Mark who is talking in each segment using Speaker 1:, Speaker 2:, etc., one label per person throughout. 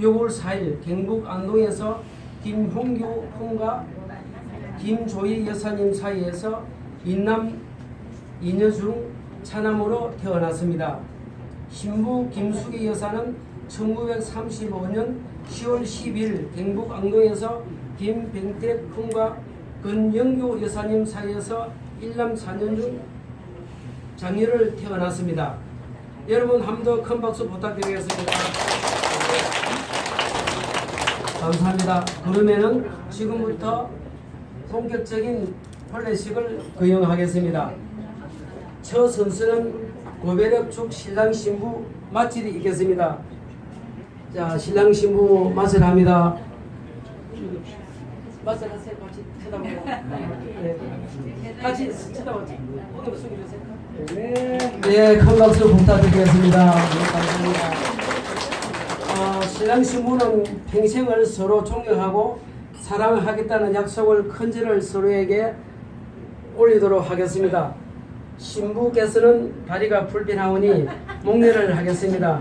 Speaker 1: 6월 4일 경북 안동에서 김홍규 풍과 김조희 여사님 사이에서 인남 이녀중 차남으로 태어났습니다. 신부 김숙희 여사는 1935년 10월 10일 경북 안동에서 김병택 풍과 근영규 여사님 사이에서 일남 4년 중 장녀를 태어났습니다. 여러분 더큰 박수 부탁드리겠습니다. 감사합니다. 그러면은 지금부터 본격적인 혼례식을 거행하겠습니다. 첫 선수는 고배력 축 신랑 신부 맞질이 있겠습니다. 자, 신랑 신부 맞을 합니다. 맞을 하세요. 같이 쳐다보고. 네. 같이. 고개 숙여주세요. 네, 큰 박수 부탁드리겠습니다. 네, 감사합니다. 어, 신랑 신부는 평생을 서로 존경하고 사랑하겠다는 약속을 큰절을 서로에게 올리도록 하겠습니다. 신부께서는 다리가 불편하오니 목례를 하겠습니다.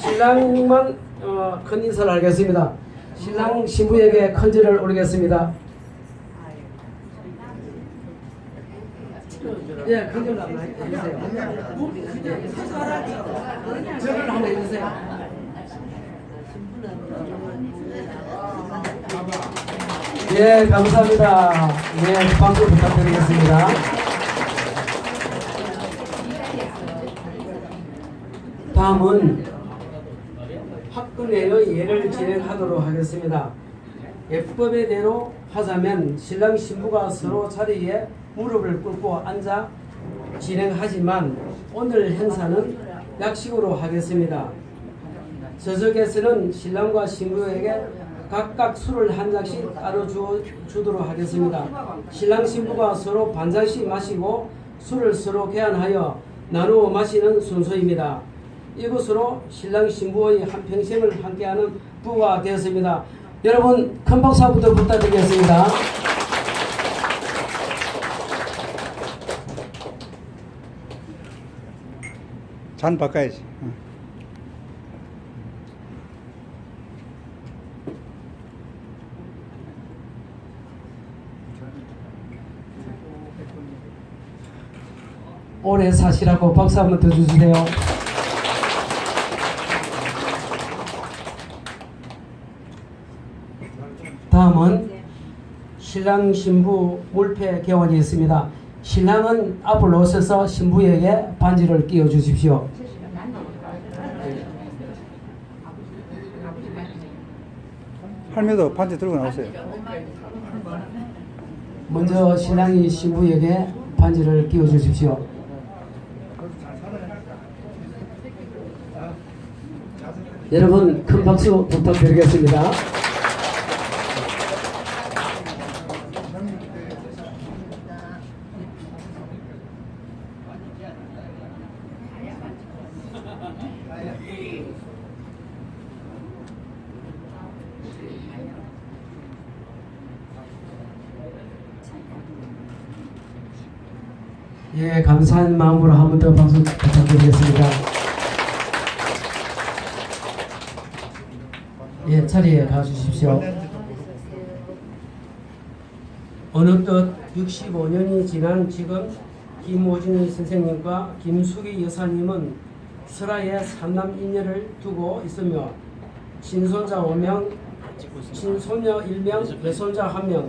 Speaker 1: 신랑만 어, 큰 인사를 하겠습니다. 신랑 신부에게 큰절을 올리겠습니다. 예, 큰절 한번 해주세요. 예, 절을 한번 해주세요. 예, 감사합니다. 예, 박수 부탁드리겠습니다. 다음은 학군회의 예를 진행하도록 하겠습니다. 예법의 대로 하자면 신랑 신부가 서로 자리에 무릎을 꿇고 앉아 진행하지만 오늘 행사는 약식으로 하겠습니다. 저녁에서는 신랑과 신부에게 각각 술을 한 잔씩 따로 주, 주도록 하겠습니다. 신랑 신부가 서로 반 잔씩 마시고 술을 서로 개한하여 나누어 마시는 순서입니다. 이것으로 신랑 신부의 한평생을 함께하는 부가 되었습니다. 여러분 큰 박수부터 부탁드리겠습니다.
Speaker 2: 잔 바꿔야지. 어.
Speaker 1: 오래 사시라고 박수 한번 더 주세요. 다음은 신랑 신부 물패 개원이 있습니다. 신랑은 앞으로 오셔서 신부에게 반지를 끼워 주십시오.
Speaker 2: 할매도 반지 들고 나오세요.
Speaker 1: 먼저 신랑이 신부에게 반지를 끼워 주십시오. 여러분 큰 박수 부탁드리겠습니다. 예, 감사한 마음으로 한 번더 박수 부탁드리겠습니다. 예, 자리에 가주십시오. 어느덧 65년이 지난 지금 김호준이 선생님과 김숙희 여사님은 설아의 삼남 인녀를 두고 있으며 친손자 5명, 친손녀 1명, 외손자 1명,